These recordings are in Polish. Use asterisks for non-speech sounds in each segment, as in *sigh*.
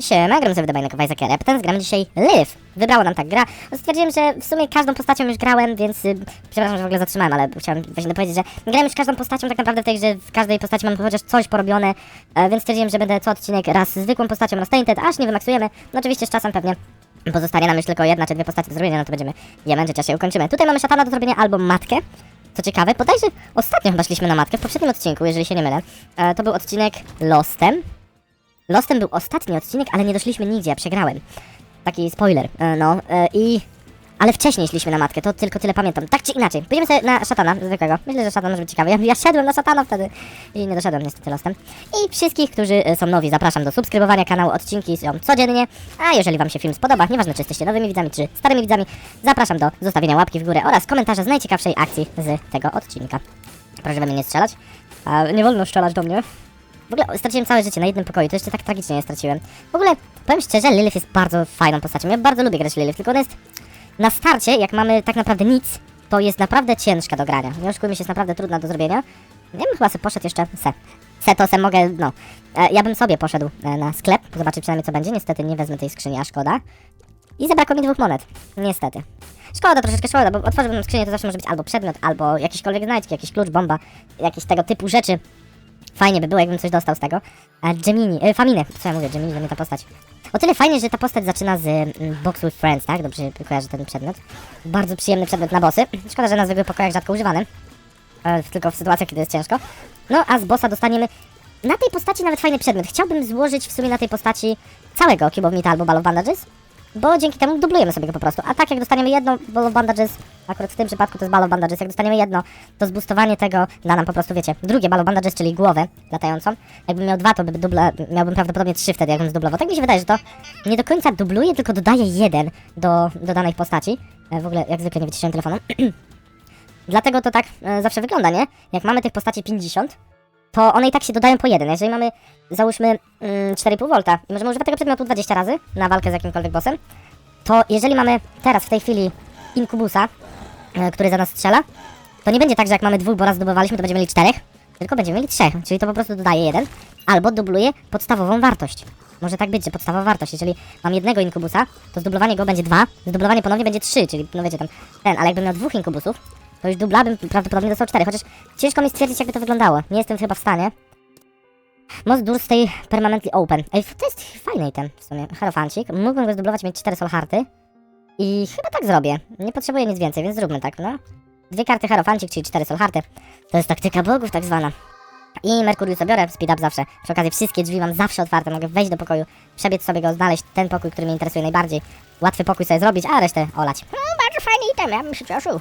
Siema, gram sobie Debajnego Wajza Repten, zgramy dzisiaj Liv. Wybrało nam tak gra. Stwierdziłem, że w sumie każdą postacią już grałem, więc y, przepraszam, że w ogóle zatrzymałem, ale chciałem właśnie powiedzieć, że grałem już każdą postacią tak naprawdę w tej grze, w każdej postaci mam chociaż coś porobione, e, więc stwierdziłem, że będę co odcinek raz zwykłą postacią, raz tainted, aż nie wymaksujemy. No oczywiście z czasem pewnie pozostanie nam już tylko jedna czy dwie postacie do zrobienia, no to będziemy je męczyć, aż się ukończymy. Tutaj mamy szatana do zrobienia albo matkę. Co ciekawe, bodajże ostatnio chyba szliśmy na matkę, w poprzednim odcinku, jeżeli się nie mylę. E, to był odcinek Lostem. Lostem był ostatni odcinek, ale nie doszliśmy nigdzie, przegrałem. Taki spoiler, e, no e, i... Ale wcześniej szliśmy na matkę, to tylko tyle pamiętam. Tak czy inaczej, pójdziemy sobie na szatana zwykłego. Myślę, że szatan może być ciekawy. Ja, ja szedłem na szatana wtedy i nie doszedłem niestety lostem. I wszystkich, którzy e, są nowi, zapraszam do subskrybowania kanału. Odcinki są codziennie. A jeżeli Wam się film spodoba, nieważne czy jesteście nowymi widzami, czy starymi widzami, zapraszam do zostawienia łapki w górę oraz komentarza z najciekawszej akcji z tego odcinka. Proszę we mnie nie strzelać. A, nie wolno strzelać do mnie. W ogóle straciłem całe życie na jednym pokoju, to jeszcze tak tragicznie nie straciłem. W ogóle, powiem szczerze, Lilith jest bardzo fajną postacią. Ja bardzo lubię grać Lilith, tylko ona jest na starcie, jak mamy tak naprawdę nic, to jest naprawdę ciężka do grania. Nie oszukujmy się, jest naprawdę trudna do zrobienia. Ja bym chyba sobie poszedł jeszcze se. Se to se mogę, no. E, ja bym sobie poszedł e, na sklep, zobaczyć przynajmniej co będzie. Niestety nie wezmę tej skrzyni, a szkoda. I zabrakło mi dwóch monet. Niestety. Szkoda, troszeczkę szkoda, bo otworzyłbym skrzynię, to zawsze może być albo przedmiot, albo jakiśkolwiek znajdźki, jakiś klucz, bomba, jakieś tego typu rzeczy. Fajnie by było, jakbym coś dostał z tego. Gemini, e, Famine, co ja mówię, Gemini to nie ta postać. O tyle fajnie, że ta postać zaczyna z mm, Box with Friends, tak? Dobrze kojarzę ten przedmiot. Bardzo przyjemny przedmiot na bossy. Szkoda, że na zwykłych pokojach rzadko używany. E, tylko w sytuacjach, kiedy jest ciężko. No, a z bossa dostaniemy na tej postaci nawet fajny przedmiot. Chciałbym złożyć w sumie na tej postaci całego Cube of Meat albo Ball of Bandages, bo dzięki temu dublujemy sobie go po prostu. A tak jak dostaniemy jedno Ball of Bandages, akurat w tym przypadku to jest Ball of Bandages, jak dostaniemy jedno, to zbustowanie tego da nam po prostu, wiecie, drugie Ball of Bandages, czyli głowę latającą. Jakbym miał dwa, to by duble, miałbym prawdopodobnie trzy wtedy, jakbym zdublował. Tak mi się wydaje, że to nie do końca dubluje, tylko dodaje jeden do, do danej postaci. E, w ogóle, jak zwykle nie wyciszyłem telefonu. *clears throat* Dlatego to tak e, zawsze wygląda, nie? Jak mamy tych postaci 50, to one i tak się dodają po jeden. Jeżeli mamy, załóżmy, mm, 4,5 V i możemy używać tego przedmiotu 20 razy na walkę z jakimkolwiek bossem, to jeżeli mamy teraz w tej chwili inkubusa, e, który za nas strzela, to nie będzie tak, że jak mamy dwóch, bo raz zdobywaliśmy, to będziemy mieli czterech, tylko będziemy mieli trzech, czyli to po prostu dodaje jeden, albo dubluje podstawową wartość. Może tak być, że podstawowa wartość, jeżeli mam jednego inkubusa, to zdublowanie go będzie dwa, zdublowanie ponownie będzie trzy, czyli no wiecie tam ten, ale jakbym miał dwóch inkubusów, to już dubla bym prawdopodobnie dostał cztery, chociaż ciężko mi stwierdzić, jakby to wyglądało. Nie jestem chyba w stanie. Most Doors stay permanently open. Ej, to jest fajny ten w sumie. Hierofancik. Mógłbym go zdublować, mieć cztery soul hearty. I chyba tak zrobię. Nie potrzebuję nic więcej, więc zróbmy tak, no. Dwie karty hierofancik, czyli cztery soul hearty. To jest taktyka bogów tak zwana. I Merkuriusa biorę, speed up zawsze. Przy okazji wszystkie drzwi mam zawsze otwarte, mogę wejść do pokoju, przebiec sobie go, znaleźć ten pokój, który mnie interesuje najbardziej. Łatwy pokój sobie zrobić, a resztę olać. No, bardzo fajny item, ja bym się cieszył.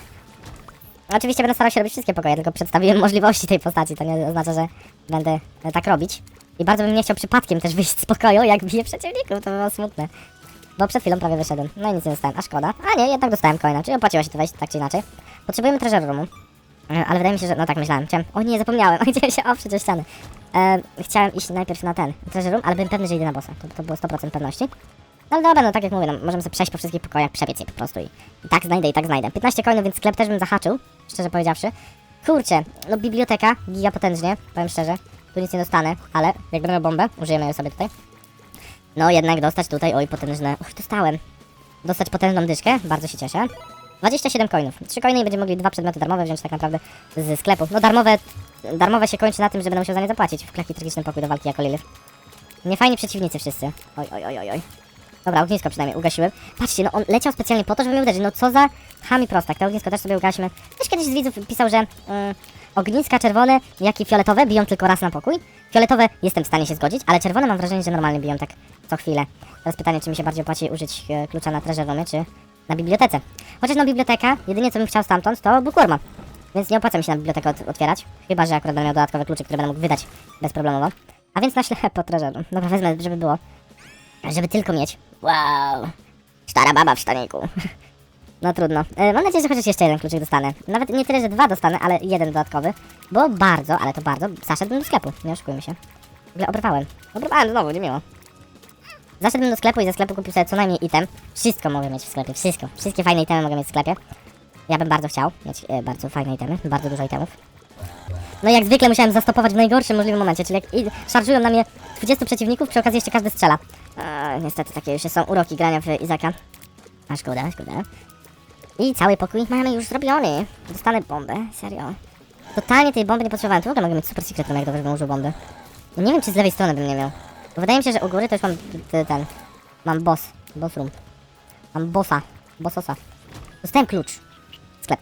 Oczywiście będę starał się robić wszystkie pokoje, tylko przedstawiłem możliwości tej postaci, to nie oznacza, że będę e, tak robić. I bardzo bym nie chciał przypadkiem też wyjść z pokoju, jak biję przeciwników, to by było smutne. Bo przed chwilą prawie wyszedłem, no i nic nie dostałem, a szkoda. A nie, jednak dostałem coina, czyli opłaciło się to wejść tak czy inaczej. Potrzebujemy treasure roomu. E, Ale wydaje mi się, że... No tak myślałem. Chciałem... O nie, zapomniałem. *laughs* Chciałem się oprzeć o ścianę. E, chciałem iść najpierw na ten treasure room, ale byłem pewny, że idę na bossa. To, to było 100% pewności. No ale dobra, no tak jak mówię, no, możemy sobie przejść po wszystkich pokojach, przebiec je po prostu i, i tak znajdę, i tak znajdę. 15 coinów, więc sklep też bym zahaczył, szczerze powiedziawszy. Kurczę, no biblioteka, giga potężnie, powiem szczerze. Tu nic nie dostanę, ale jak będę miał bombę, użyjemy ją sobie tutaj. No jednak dostać tutaj, oj potężne, uch, dostałem. Dostać potężną dyszkę, bardzo się cieszę. 27 coinów. 3 coiny i będziemy mogli dwa przedmioty darmowe wziąć tak naprawdę z sklepu. No darmowe, darmowe się kończy na tym, że będę musiał za nie zapłacić w klaki tragicznym pokój do walki jako Lilith. Niefajni przeciwnicy wszyscy. Oj, oj, oj, oj, oj. Dobra, ognisko przynajmniej ugasiłem. Patrzcie, no on leciał specjalnie po to, żeby mnie uderzyć. No co za chami prostak. To ognisko też sobie ugasimy. Ktoś kiedyś z widzów pisał, że mm, ogniska czerwone, jak i fioletowe biją tylko raz na pokój. Fioletowe jestem w stanie się zgodzić, ale czerwone mam wrażenie, że normalnie biją tak co chwilę. Teraz pytanie, czy mi się bardziej opłaci użyć e, klucza na treasure czy na bibliotece. Chociaż no biblioteka, jedynie co bym chciał stamtąd, to bookworma. Więc nie opłaca mi się na bibliotekę ot otwierać. Chyba, że akurat będę miał dodatkowe klucze, które będę mógł wydać bezproblemowo. A więc na ślepę po. Dobra, wezmę, żeby było. Żeby tylko mieć. Wow. Stara baba w staniku. *laughs* No trudno. E, mam nadzieję, że chociaż jeszcze jeden kluczyk dostanę. Nawet nie tyle, że dwa dostanę, ale jeden dodatkowy. Bo bardzo, ale to bardzo, zaszedłbym do sklepu. Nie oszukujmy się. W ogóle obrywałem. Obrywałem znowu, nie miło. Zaszedłbym do sklepu i ze sklepu kupił sobie co najmniej item. Wszystko mogę mieć w sklepie, wszystko. Wszystkie fajne itemy mogę mieć w sklepie. Ja bym bardzo chciał mieć e, bardzo fajne itemy, bardzo dużo itemów. No i jak zwykle musiałem zastopować w najgorszym możliwym momencie, czyli jak i- szarżują na mnie 20 przeciwników, przy okazji jeszcze każdy strzela. A, niestety takie już są uroki grania w Izaka. A szkoda, szkoda. I cały pokój mamy już zrobiony. Dostanę bombę, serio. Totalnie tej bomby nie potrzebowałem. Tu w ogóle mogę mieć super secret room, jak dobrze bym użył bomby. No nie wiem, czy z lewej strony bym nie miał. Bo wydaje mi się, że u góry to już mam ten... Mam boss. Boss room. Mam bossa. Bossosa. Dostałem klucz. Sklep.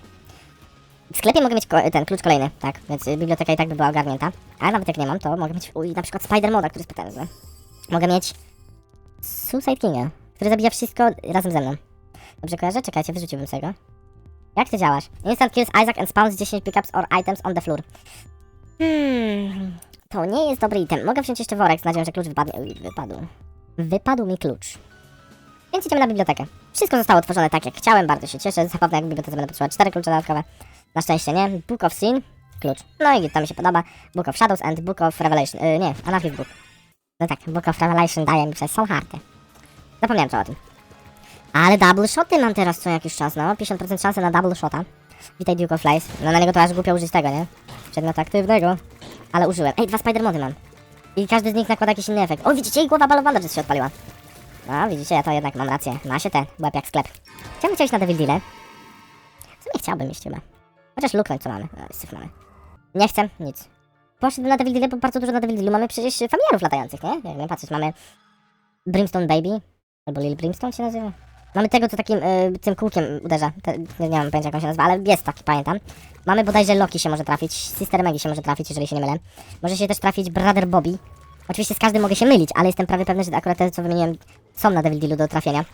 W sklepie mogę mieć ten klucz kolejny, tak, więc biblioteka i tak by była ogarnięta. A nawet jak nie mam, to mogę mieć uj, na przykład Spider Moda, który jest potężny. Mogę mieć Suicide Kinga, który zabija wszystko razem ze mną. Dobrze kojarzę? Czekajcie, wyrzuciłbym sobie go. Jak ty działasz? Instant kills Isaac and spawns 10 pickups or items on the floor. Hmm, to nie jest dobry item. Mogę wziąć jeszcze worek z nadzieją, że klucz wypadnie. Uj, wypadł. Wypadł mi klucz. Więc idziemy na bibliotekę. Wszystko zostało otworzone tak jak chciałem, bardzo się cieszę. Zabawne jak w bibliotece będę potrzebować cztery klucze dodatkowe. Na szczęście nie. Book of Sin, klucz. No i to mi się podoba. Book of Shadows and Book of Revelation. Yy, nie, Anarchist Book. No tak, Book of Revelation daje mi przez Soul Hearty. Zapomniałem co o tym. Ale double shoty mam teraz co jakiś czas, no. 50% szansy na double shota. Witaj Duke of Flies. No na niego to aż głupio użyć tego, nie? Przedmiotu aktywnego. Ale użyłem. Ej, dwa Spider-Mody mam. I każdy z nich nakłada jakiś inny efekt. O, widzicie? I głowa balowanda, że się odpaliła. No, widzicie, ja to jednak mam rację. Ma się te, łeb jak sklep. Chciałbym chcieć na Devil Deal. Co nie chciałbym iść chyba. Chociaż luknąć co mamy. No, mamy. Nie chcę, nic. Poszedłem na Devil Deal, bo bardzo dużo na Devil Dealu mamy przecież familiarów latających, nie? Jak wiem patrzeć, mamy Brimstone Baby, albo Lil Brimstone się nazywa. Mamy tego, co takim y, tym kółkiem uderza. Te, nie, nie mam pojęcia, jak on się nazywa, ale jest taki, pamiętam. Mamy bodajże Loki się może trafić, Sister Maggie się może trafić, jeżeli się nie mylę. Może się też trafić Brother Bobby. Oczywiście z każdym mogę się mylić, ale jestem prawie pewny, że akurat te, co wymieniłem, są na Devil Dealu do trafienia.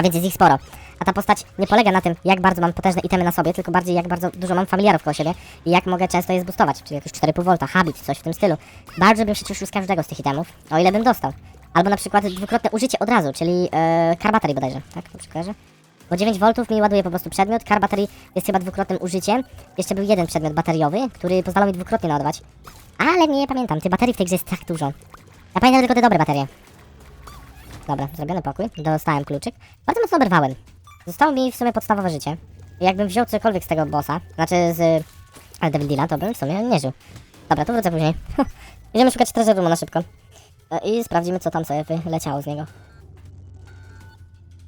A więc jest ich sporo. A ta postać nie polega na tym, jak bardzo mam potężne itemy na sobie, tylko bardziej jak bardzo dużo mam familiarów koło siebie i jak mogę często je zboostować, czyli jakieś 4,5 V, habit, coś w tym stylu. Bardzo bym się cieszył z każdego z tych itemów, o ile bym dostał. Albo na przykład dwukrotne użycie od razu, czyli e, car battery bodajże, tak? Dobrze kojarzę? Bo 9 V mi ładuje po prostu przedmiot, car battery jest chyba dwukrotnym użyciem. Jeszcze był jeden przedmiot bateriowy, który pozwalał mi dwukrotnie naładować. Ale nie pamiętam, tych baterii w tej grze jest tak dużo. Ja pamiętam tylko te dobre baterie. Dobra, zrobiony pokój. Dostałem kluczyk. Bardzo mocno oberwałem. Zostało mi w sumie podstawowe życie. Jakbym wziął cokolwiek z tego bossa, znaczy z ale Devil to bym w sumie nie żył. Dobra, to wrócę później. *laughs* Idziemy szukać treasure roomu na szybko. E, I sprawdzimy, co tam sobie wyleciało z niego.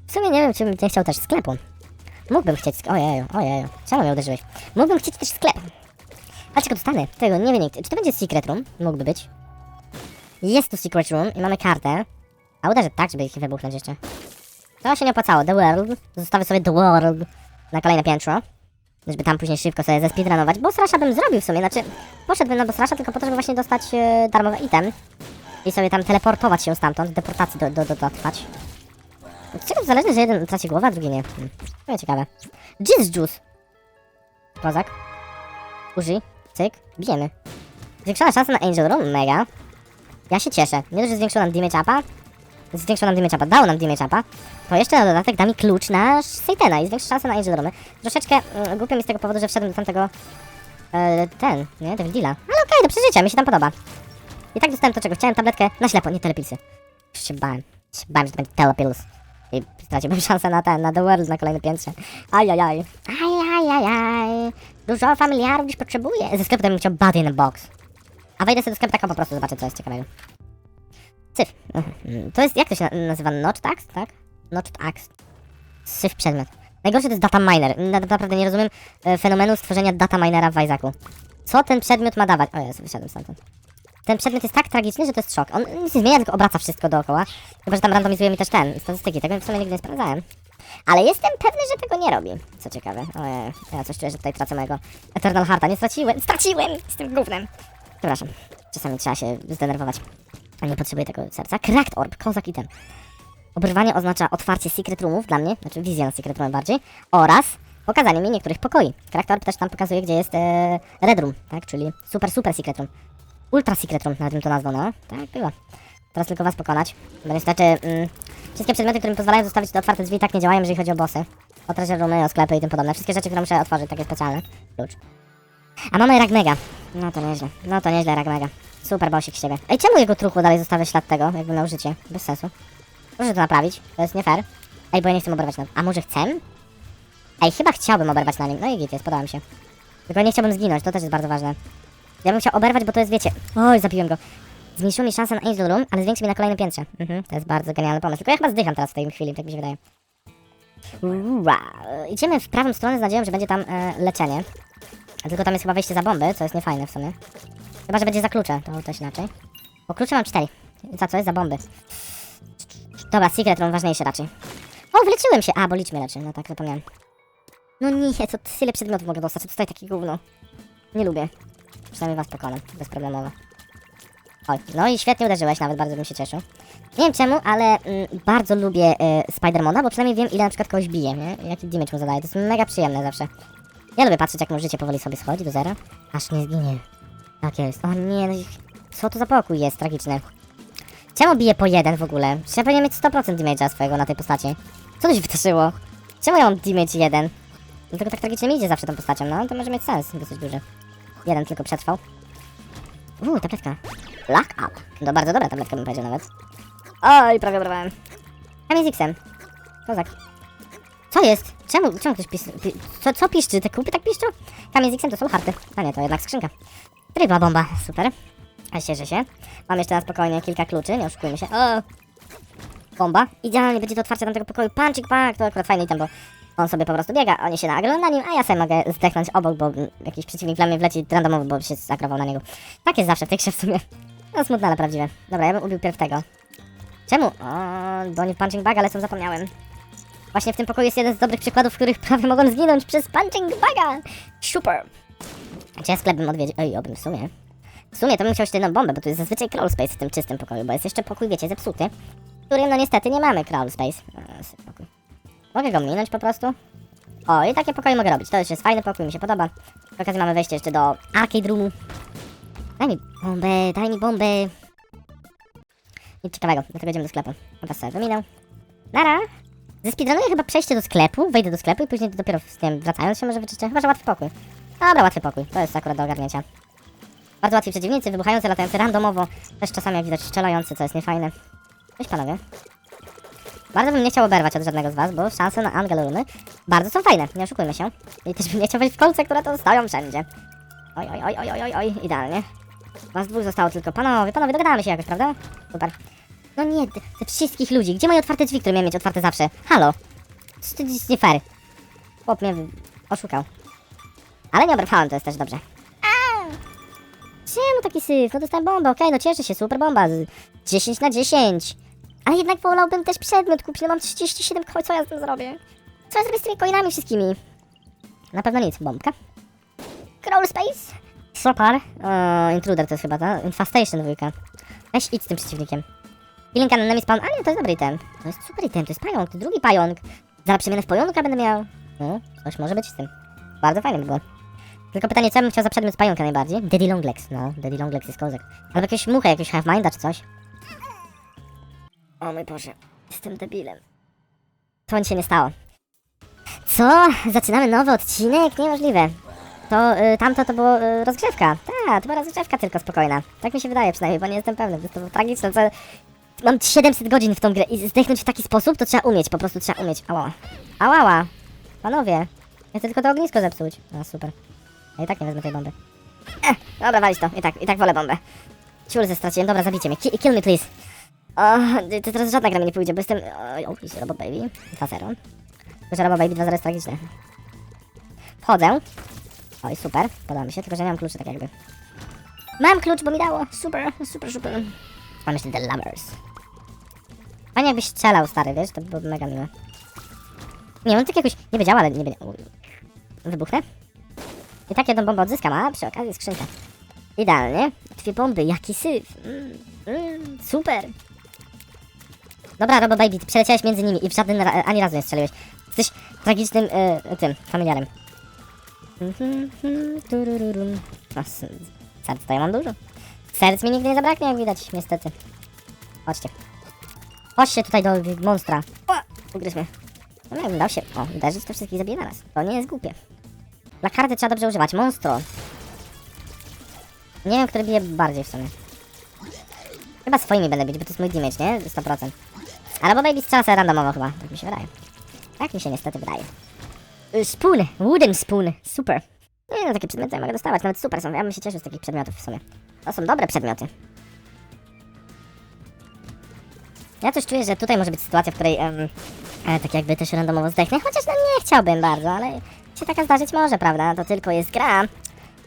W sumie nie wiem, czy bym nie chciał też sklepu. Mógłbym chcieć sk- Ojeju, ojeju. Czemu mnie uderzyłeś? Mógłbym chcieć też sklepu. Ale czego dostanę? Tego nie wiem nigdy. Czy to będzie secret room? Mógłby być. Jest tu secret room i mamy kartę. A uderzę tak, żeby ich wybuchnąć jeszcze. To się nie opłacało. The World. Zostawię sobie The World na kolejne piętro. Żeby tam później szybko sobie zespeedrunować. Boss Rusha bym zrobił w sumie, znaczy poszedłbym na Rusha tylko po to, żeby właśnie dostać e, darmowy item. I sobie tam teleportować się stamtąd, deportacji do, do, do, dotrwać. Czego zależy, że jeden traci głowę, a drugi nie? Hmm. To ciekawe. Jizz Juice. Kozak. Użyj. Cyk. Bijemy. Zwiększona szansa na Angel Room. Mega. Ja się cieszę. Nie dość, że zwiększył nam damage upa. Zwiększył nam damage upa. Dał nam damage upa. To jeszcze na dodatek da mi klucz na Satana i zwiększy szansę na Angel Roomy. Troszeczkę mm, głupio mi z tego powodu, że wszedłem do tamtego... E, ten, nie? Devil Deala. Ale okej, do przeżycia. Mi się tam podoba. I tak dostałem to, czego chciałem. Tabletkę na ślepo, nie telepilsy. Już się bałem. Się bałem, że to będzie telepils. I straciłbym *laughs* szansę na ten, na The World na kolejne piętrze. Ajajaj. Ajajajaj. Dużo familiarów dziś potrzebuję. Ze sklepu to bym chciał Body in a Box. A wejdę sobie do sklepu taką po prostu, zobaczę co jest ciekawego. Syf. Mhm. To jest, jak to się na- nazywa? Notched Axe, tak? Notched Axe. Syf przedmiot. Najgorsze to jest data miner. Na, naprawdę nie rozumiem e, fenomenu stworzenia data minera w Isaacu. Co ten przedmiot ma dawać? O jest, wyszedłem stamtąd. Ten przedmiot jest tak tragiczny, że to jest szok. On nic nie zmienia, tylko obraca wszystko dookoła. Chyba, że tam randomizuje mi też ten, statystyki. Tego w sumie nigdy nie sprawdzałem. Ale jestem pewny, że tego nie robi. Co ciekawe. Ojej, ja coś czuję, że tutaj tracę mojego Eternal Hearta. Nie straciłem! Straciłem! Z tym gównem! Przepraszam. Czasami trzeba się zdenerwować. A nie potrzebuję tego serca. Cracked Orb, kozak item. Oberwanie oznacza otwarcie secret roomów dla mnie, znaczy wizję na secret room bardziej, oraz pokazanie mi niektórych pokoi. Cracked Orb też tam pokazuje, gdzie jest e, Red Room, tak, czyli super, super secret room. Ultra secret room, nawet bym to nazwał, no. Tak, było. Teraz tylko was pokonać, bo niestety mm, wszystkie przedmioty, które mi pozwalają zostawić te otwarte drzwi, tak nie działają, jeżeli chodzi o bossy. O treasure roomy, o sklepy i tym podobne. Wszystkie rzeczy, które muszę otworzyć, takie specjalne. Klucz. A mamy Ragmega. No to nieźle. No to nieźle Ragmega. Super bossik z ciebie. Ej, czemu jego truchło dalej zostawia ślad tego, jakby miał życie? Bez sensu. Proszę to naprawić. To jest nie fair. Ej, bo ja nie chcę oberwać na... A może chcę? Ej, chyba chciałbym oberwać na nim. No i git jest, podoba mi się. Tylko nie chciałbym zginąć, to też jest bardzo ważne. Ja bym chciał oberwać, bo to jest, wiecie... Oj, zabiłem go. Zmniejszyło mi szansę na Angel Room, ale zwiększy mi na kolejnym piętrze. Mhm, to jest bardzo genialny pomysł. Tylko ja chyba zdycham teraz w tej chwili, tak mi się wydaje. Idziemy w prawą stronę z nadzieją, że będzie tam e, leczenie. Tylko tam jest chyba wejście za bomby, co jest niefajne w sumie. Chyba, że będzie za klucze, to też inaczej. Bo klucze mam cztery. Za co jest? Za bomby. Dobra, secret room ważniejszy raczej. O, wyleczyłem się! A, bo licz mnie leczy, no tak, zapomniałem. No nie, co tyle przedmiotów mogę dostać, a tutaj takie gówno. Nie lubię. Przynajmniej was pokonam, bezproblemowo. Oj, no i świetnie uderzyłeś, nawet bardzo bym się cieszył. Nie wiem czemu, ale mm, bardzo lubię y, Spidermana, bo przynajmniej wiem ile na przykład kogoś bije, nie? Jaki damage mu zadaje, to jest mega przyjemne zawsze. Ja lubię patrzeć jak mu życie powoli sobie schodzi do zera, aż nie zginie. Tak jest. O nie, no co to za pokój jest tragiczny. Czemu bije po jeden w ogóle? Czy ja powinienem mieć 100% damage'a swojego na tej postaci? Co to się wydarzyło? Czemu ja mam damage jeden? Dlatego tak tragicznie mi idzie zawsze tą postacią, no to może mieć sens dosyć duży. Jeden tylko przetrwał. Uuu, tabletka. Lock up. To bardzo dobra tabletka bym powiedział nawet. Oj, prawie obrałem. Tam jest X-em. Kozak. Co jest? Czemu, czemu ktoś pis... Pi... Co, co piszczy? Te kupy tak piszczą? Tam jest X-em, to są harty. A nie, to jednak skrzynka. Ryba bomba, super. Cieszę się. Mam jeszcze na spokojnie kilka kluczy, nie oszukujmy się. O! Bomba. Idealnie będzie to otwarcie tamtego pokoju. Punching pack, to akurat fajny item, bo on sobie po prostu biega, oni się nagrą na nim, a ja sobie mogę zdechnąć obok, bo jakiś przeciwnik dla mnie wleci randomowo, bo się zagrował na niego. Tak jest zawsze w tej grze w sumie. No smutne, ale prawdziwe. Dobra, ja bym ubił pierw tego. Czemu? O, bo oni w punching baga lecą, zapomniałem. Właśnie w tym pokoju jest jeden z dobrych przykładów, w których *laughs* prawie mogą zginąć przez punching baga. Super. Czy ja sklep bym odwiedził? Ej, obym w sumie. W sumie to bym chciał jedną bombę, bo tu jest zazwyczaj crawl space w tym czystym pokoju, bo jest jeszcze pokój, wiecie, zepsuty, w którym no niestety nie mamy crawl space. Pokój. Mogę go minąć po prostu? O, i takie pokoje mogę robić. To już jest fajny pokój, mi się podoba. Przy okazji mamy wejście jeszcze do arcade roomu. Daj mi bombę, daj mi bombę. Nic ciekawego, dlatego idziemy do sklepu. Teraz sobie wyminął. Nara! Zespeedrunuję chyba przejście do sklepu, wejdę do sklepu i później dopiero z tym wracając się może wyczyszczę. Chyba, że łatwy pokój. Dobra, łatwy pokój. To jest akurat do ogarnięcia. Bardzo łatwi przeciwnicy, wybuchający, latający randomowo. Też czasami jak widać strzelający, co jest niefajne. Cześć panowie. Bardzo bym nie chciał oberwać od żadnego z was, bo szanse na Angel Runy bardzo są fajne, nie oszukujmy się. I też bym nie chciał wejść w kolce, które to stoją wszędzie. Oj, oj, oj, oj, oj, oj, idealnie. Was dwóch zostało tylko. Panowie, panowie, dogadamy się jakoś, prawda? Super. No nie, ze wszystkich ludzi. Gdzie moje otwarte drzwi, które miałem mieć otwarte zawsze? Halo? To jest nie fair. Chłop mnie oszukał. Ale nie oberwałem, to jest też dobrze. Czemu taki syf? No dostałem bombę, okej, no cieszę się, super bomba. z 10 na 10. Ale jednak wolałbym też przedmiot kupić, no mam 37 coin, co ja z tym zrobię? Co ja zrobię z tymi coinami wszystkimi? Na pewno nic, bombka. Crawl space? Super. O, intruder to jest chyba ta. Infestation dwójka. Weź idź z tym przeciwnikiem. Healing enemy spawn, a nie, to jest dobry item. To jest super item, to jest pająk, to drugi pająk. Zaraz przemianę w pająka będę miał. No, coś może być z tym. Bardzo fajnie by było. Tylko pytanie, co bym chciał za przedmiot pająka najbardziej? Daddy Longlegs, no, Daddy Longlegs jest kozak. Albo jakieś muchę, jakieś half minda czy coś. O mój Boże, jestem debilem. To nic się nie stało. Co? Zaczynamy nowy odcinek? Niemożliwe. To y, tamto to było y, rozgrzewka. Tak, to była rozgrzewka tylko spokojna. Tak mi się wydaje przynajmniej, bo nie jestem pewny. To było tragiczne. Co... Mam 700 godzin w tą grę i zdechnąć w taki sposób, to trzeba umieć, po prostu trzeba umieć. Ała. Ała, ała. Panowie, ja chcę tylko to ognisko zepsuć. A, super. Ja i tak nie wezmę tej bomby. Eh, dobra, walić to. I tak, i tak wolę bombę. Ciul straciłem. Dobra, zabicie mnie. Ki kill me, please. O, to teraz żadna gra mi nie pójdzie, bo jestem... Oj, o, jest Robo Baby. 2-0. Tylko, że Robo Baby 2-0 jest tragiczne. Wchodzę. Oj, super. Podoba mi się, tylko że nie mam kluczy tak jakby. Mam klucz, bo mi dało. Super, super, super. Mam jeszcze The Lovers. Fajnie jakbyś strzelał, stary, wiesz? To by było mega miłe. Nie, on tak jakoś... Nie wiedział, ale nie będzie... Wybuchnę? I tak jedną bombę odzyskam, a przy okazji skrzynka. Idealnie. Dwie bomby, jaki syf. Mm, mm, super. Dobra, Robo Baby, ty przeleciałeś między nimi i w żadnym ra ani razu nie strzeliłeś. Jesteś tragicznym y, tym, familiarem. Mhm, mhm. No, serc to ja mam dużo. Serc mi nigdy nie zabraknie, jak widać, niestety. Chodźcie. Chodźcie tutaj do monstra. O. No jakbym dał się, o, uderzyć, to wszystkich zabije naraz. To nie jest głupie. Dla karty trzeba dobrze używać. Monstro. Nie wiem, który bije bardziej w sumie. Chyba swoimi będę bić, bo to jest mój damage, nie? 100%. Albo baby strzela randomowo chyba, tak mi się wydaje. Tak mi się niestety wydaje. Y, Spoon, wooden spoon, super. Nie no, takie przedmioty ja mogę dostawać, nawet super są, ja bym się cieszył z takich przedmiotów w sumie. To są dobre przedmioty. Ja coś czuję, że tutaj może być sytuacja, w której e, tak jakby też randomowo zdechnę, chociaż no nie chciałbym bardzo, ale się taka zdarzyć może, prawda? To tylko jest gra.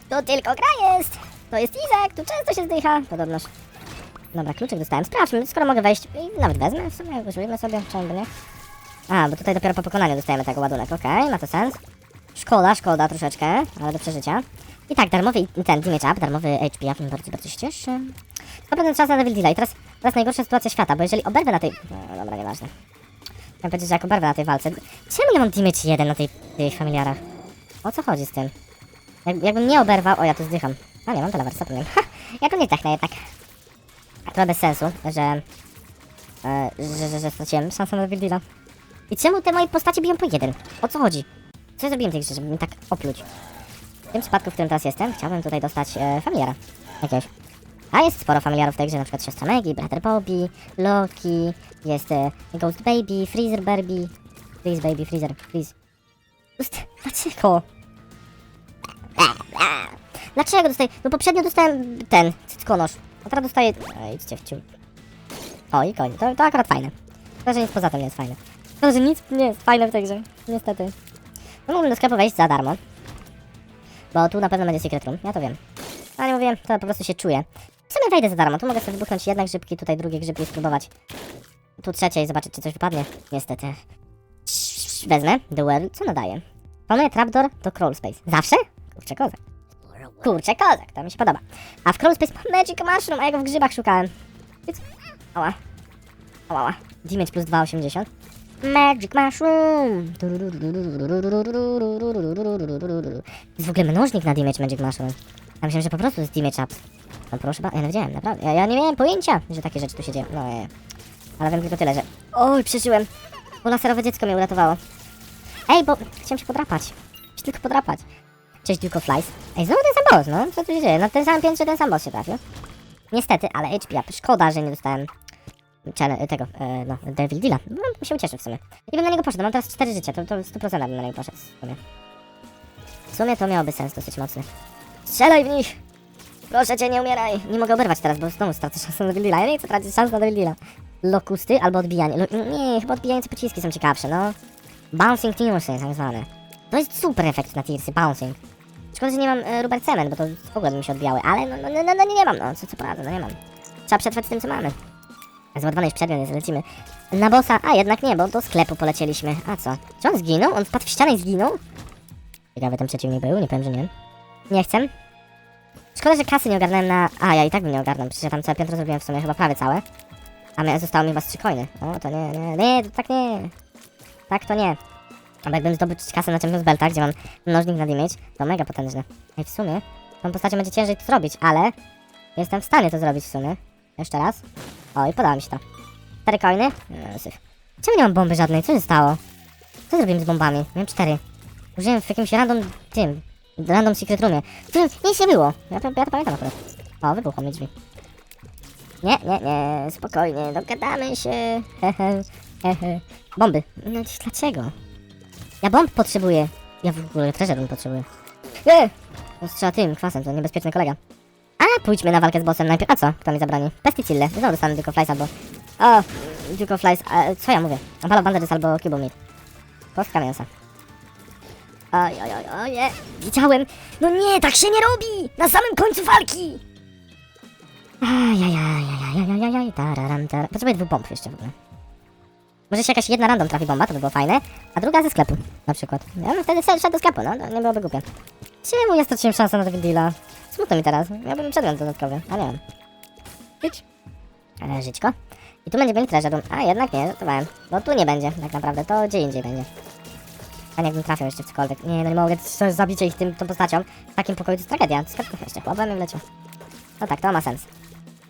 To tylko gra jest! To jest Izak, tu często się zdycha. Podobnoż. Dobra, kluczyk dostałem. Sprawdźmy, skoro mogę wejść i nawet wezmę w sumie, użyjmy sobie, czemu by nie? A, bo tutaj dopiero po pokonaniu dostajemy tego ładunek, okej, ma to sens. Szkoda, szkoda troszeczkę, ale do przeżycia. I tak, darmowy i- ten damage up, darmowy HP up, bardzo, bardzo się cieszy. 100% czas na level delay. Teraz, teraz najgorsza sytuacja świata, bo jeżeli oberwę na tej... No, dobra, nieważne. Chciałem powiedzieć, że jak oberwę na tej walce... Czemu nie mam damage 1 na tej, tych familiarach? O co chodzi z tym? Jak, jakbym nie oberwał... O, ja tu zdycham. A nie, mam telewer, zapomniałem. Ha! Ja to nie tak, jednak. Trochę bez sensu, że... E, że, że, że straciłem szansę na level deala. I czemu te moje postacie biją po jeden? O co chodzi? Co ja zrobiłem w tej grze, żeby mnie tak opluć? Tym przypadku, w którym teraz jestem, chciałbym tutaj dostać e, familiara. Jakiegoś. A jest sporo familiarów w tej grze, na przykład siostra Maggie, brother Bobby, Loki, jest e, Ghost Baby, Freezer Barbie, Freeze Baby, Freezer, Freeze. Ust, dlaczego? Dlaczego dostaję? No poprzednio dostałem ten, cyckonosz, a teraz dostaję... Ej, idźcie w ciu. O i koniec, to, to akurat fajne. To, że nic poza tym nie jest fajne. To, że nic nie jest fajne w tej grze, niestety. No mógłbym do sklepu wejść za darmo. Bo tu na pewno będzie secret room, ja to wiem. Ale mówię, to po prostu się czuję. W sumie wejdę za darmo, tu mogę sobie wybuchnąć jednak grzybki, tutaj drugie grzybki spróbować. Tu trzecie i zobaczyć, czy coś wypadnie. Niestety. Wezmę, World, co nadaje? Planuję trapdoor do crawl space. Zawsze? Kurczę kozak. Kurczę kozak, to mi się podoba. A w crawl space mam magic mushroom, a ja go w grzybach szukałem. Ała. Ała, ała. Damage plus 2,80. Magic mushroom! Jest w ogóle mnożnik na damage magic mushroom. Ja myślałem, że po prostu jest damage up. No proszę ja nie wiedziałem, naprawdę. Ja, ja nie miałem pojęcia, że takie rzeczy tu się dzieją. No nie. Ale wiem tylko tyle, że... Oj, przeżyłem. Bo laserowe dziecko mnie uratowało. Ej, bo chciałem się podrapać. Się tylko podrapać. Cześć, of Flies. Ej, znowu ten sam boss, no? Co tu się dzieje? Na tym samym piętrze ten sam boss się trafił. Niestety, ale HP up. Szkoda, że nie dostałem challenge, tego, e, no, Devil Deala. No, się ucieszył w sumie. I bym na niego poszedł, mam teraz 4 życia, to, to 100% bym na niego poszedł w sumie. W sumie to miałoby sens dosyć mocny. Strzelaj w nich! Proszę cię, nie umieraj! Nie mogę oberwać teraz, bo znowu stracę szansę na Devil Deala. Ja nie chcę tracić szans na Devil Deala. Lokusty albo odbijanie. Lo nie, chyba odbijające pociski są ciekawsze, no. Bouncing Tearsy, tak zwane. To jest super efekt na Tearsy, bouncing. Szkoda, że nie mam e, Rubber Cement, bo to w ogóle by mi się odbijały, ale no, no, no, no, no nie mam, no, co, co poradzę, no nie mam. Trzeba przetrwać z tym, co mamy. Zładowany już przedmiot, więc lecimy. Na bossa, a jednak nie, bo do sklepu polecieliśmy. A co? Czy on zginął? On wpadł w ścianę i zginął? Ciekawy ten przeciwnik był, nie powiem, że nie. Nie chcę. Szkoda, że kasy nie ogarnąłem na... A, ja i tak bym nie ogarnął, przecież ja tam całe piętro zrobiłem w sumie, chyba prawie całe. A mnie, zostało mi chyba z trzy coiny. O, to nie, nie, nie, to tak nie. Tak to nie. Bo jakbym zdobyć kasę na Champions Belta, gdzie mam mnożnik na damage, to mega potężne. Ej, w sumie, tą postacią będzie ciężej to zrobić, ale... Jestem w stanie to zrobić w sumie. Jeszcze raz. O, i podoba mi się to. Cztery coiny? Czemu nie mam bomby żadnej? Co się stało? Co zrobiłem z bombami? Miałem cztery. Użyłem w jakimś random tym, random secret roomie, w którym nic nie było. Ja to, ja to pamiętam akurat. O, wybuchło mi drzwi. Nie, nie, nie, spokojnie, dogadamy się. Hehe, hehe. Bomby. No dlaczego? Ja bomb potrzebuję. Ja w ogóle treasure potrzebuję. Nie! Strzela tym kwasem, to niebezpieczny kolega. A, pójdźmy na walkę z bossem najpierw. A co? Kto mi zabroni? Pesticille. Znowu dostanę Duke of Flies albo... O, Duke of Flies. A, co ja mówię? Balo Bandages albo Cube Meat. Kostka mięsa. Oj, oj, oj, oj. Widziałem. No nie, tak się nie robi! Na samym końcu walki! Ajajajajajajajaj, tararam, tararam. Potrzebuję dwóch bomb jeszcze w ogóle. Może się jakaś jedna random trafi bomba, to by było fajne, a druga ze sklepu, na przykład. Ja bym wtedy szedł do sklepu, no, to nie byłoby głupie. Czemu ja straciłem szansę na tego deala? Smutno mi teraz, miałbym przedmiot dodatkowy, a nie mam. E, żyćko. I tu będzie treasure room. A, jednak nie, żartowałem. Bo tu nie będzie, tak naprawdę, to gdzie indziej będzie. A jakbym trafiał jeszcze w cokolwiek. Nie, no nie mogę, zabicie ich tym, tą postacią. W takim pokoju to jest tragedia, skarbów jeszcze, chłopem mi wleciał. No tak, to ma sens.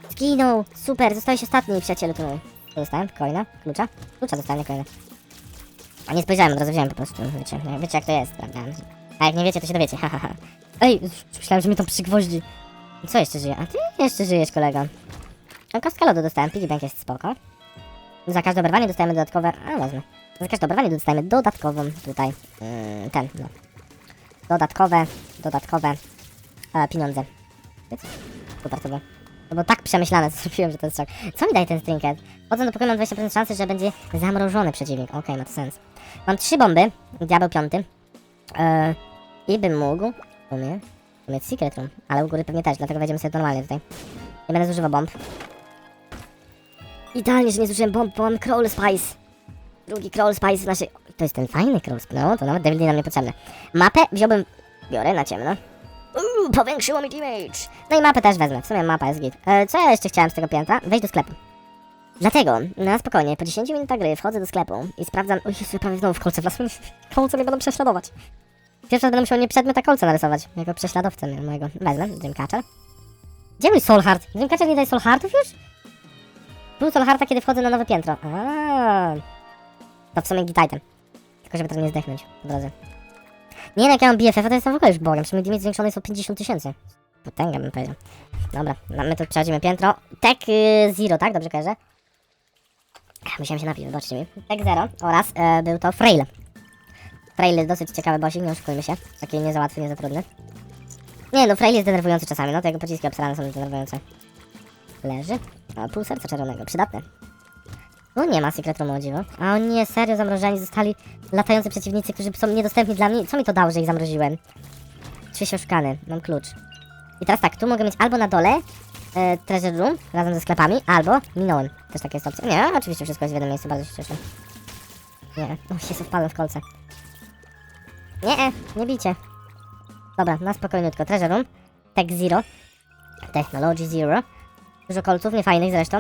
Zginął! Super, zostałeś ostatni przyjacielu tu. Co dostałem? Klucza? Klucza dostałem, nie coina. A nie spojrzałem, od razu wziąłem po prostu, wiecie, wiecie jak to jest, prawda? A jak nie wiecie, to się dowiecie. Ej, myślałem, że mnie to przygwoździ. Co jeszcze żyje? A ty jeszcze żyjesz, kolego. A kostka lodu dostałem, piggy bank jest spoko. Za każde oberwanie dostajemy dodatkowe, a wezmę. Za każde oberwanie dostajemy dodatkową tutaj, yy, ten, no. Dodatkowe, dodatkowe e, pieniądze. Super to było. To było tak przemyślane, *laughs* zrobiłem, że jest szok. Co mi daje ten trinket? Wchodzę do Pokémon 20% szansy, że będzie zamrożony przeciwnik. Okej, ma to sens. Mam trzy bomby, diabeł piąty. Eee, I bym mógł, w sumie, mieć secret room, ale u góry pewnie też, dlatego wejdziemy sobie normalnie tutaj. Nie będę zużywał bomb. Idealnie, że nie zużyłem bomb, bo mam Crawl Spice. Drugi Crawl Spice w naszej... To jest ten fajny Crawl Spice, no to nawet Devil nam niepotrzebne. Mapę wziąłbym... Biorę na ciemno. Uuu, powiększyło mi damage. No i mapę też wezmę, w sumie mapa jest git. E, co ja jeszcze chciałem z tego piętra? Wejść do sklepu. Dlatego, na spokojnie, po 10 minutach gry wchodzę do sklepu i sprawdzam... Oj, Jezu, prawie znowu w kolce wlasłem. *laughs* Kolce mnie będą prześladować. Pierwszy raz będę musiał nie przedmiot, a kolce narysować. Jako prześladowcę mojego. Wezmę, Dreamcatcher. Gdzie mój Soulheart? Dreamcatcher nie daje Soulheartów już? Był Soulhearta, kiedy wchodzę na nowe piętro. Aaaa. To w sumie git item. Tylko żeby teraz nie zdechnąć po drodze. Nie no, jak ja mam BFF, to jestem w ogóle już bogiem. Przy mnie zwiększony jest o 50 tysięcy. Potęga bym powiedział. Dobra, my tu przechodzimy piętro. Tech y, Zero, tak? Dobrze kojarzę? Musiałem się napić, wybaczcie mi. Tech Zero oraz e, był to Frail. Frail jest dosyć ciekawy bossik, nie oszukujmy się. Taki nie za łatwy, nie za trudny. Nie no, Frail jest denerwujący czasami, no to jego pociski obsrane są denerwujące. Leży. A pół serca czerwonego, przydatne. No nie ma Secret Roomu, o dziwo. A o nie, serio zamrożeni zostali latający przeciwnicy, którzy są niedostępni dla mnie. Co mi to dało, że ich zamroziłem? Czuję się oszukany, mam klucz. I teraz tak, tu mogę mieć albo na dole e, Treasure Room razem ze sklepami, albo minąłem. Też taka jest opcja. Nie, oczywiście wszystko jest w jednym miejscu, bardzo się cieszę. Nie, o Jezu, wpadłem w kolce. Nie, e, nie bicie. Dobra, na spokojniutko. Treasure Room, Tech Zero, Technology Zero. Dużo kolców, niefajnych zresztą.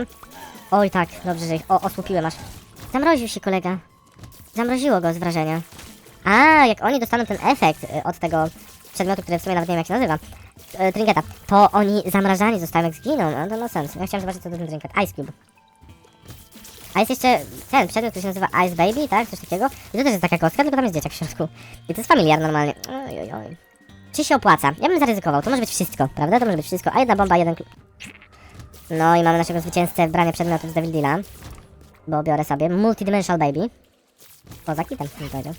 Oj tak, dobrze, że ich... O, osłupiłem aż. Zamroził się kolega. Zamroziło go z wrażenia. A, jak oni dostaną ten efekt y, od tego przedmiotu, który w sumie nawet nie wiem jak się nazywa, y, trinketa, to oni zamrażani zostają jak zginą, no to ma sens. Ja chciałem zobaczyć co to ten trinket. Ice Cube. A jest jeszcze ten przedmiot, który się nazywa Ice Baby, tak? Coś takiego. I to też jest taka kostka, tylko tam jest dzieciak w środku. I to jest familiar normalnie. Oj, oj, oj. Czy się opłaca? Ja bym zaryzykował. To może być wszystko, prawda? To może być wszystko. A jedna bomba, jeden... no i mamy naszego zwycięzcę w branie przedmiotów z Devil Deala. Bo biorę sobie Multidimensional Baby. Poza kitem, bym powiedział.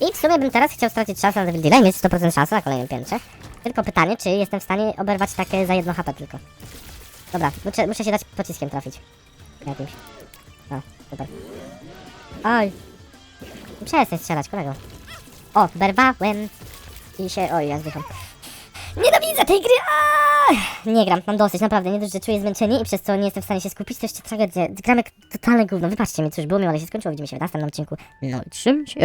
I w sumie bym teraz chciał stracić szansę na Devil Deala i mieć 100% szansy na kolejnym piętrze. Tylko pytanie, czy jestem w stanie oberwać takie za jedno HP tylko. Dobra, muszę, muszę się dać pociskiem trafić. Jakimś. O, super. Oj. Przestań strzelać, kolego. O, berwałem. I się... Oj, ja zdycham. Nienawidzę tej gry! Aaaa! Nie gram, mam dosyć, naprawdę. Nie dość, że czuję zmęczenie i przez co nie jestem w stanie się skupić, to jeszcze tragedia. Gram jak totalne gówno. Wybaczcie mi, cóż, było miło, ale się skończyło. Widzimy się w następnym odcinku. No i trzym się.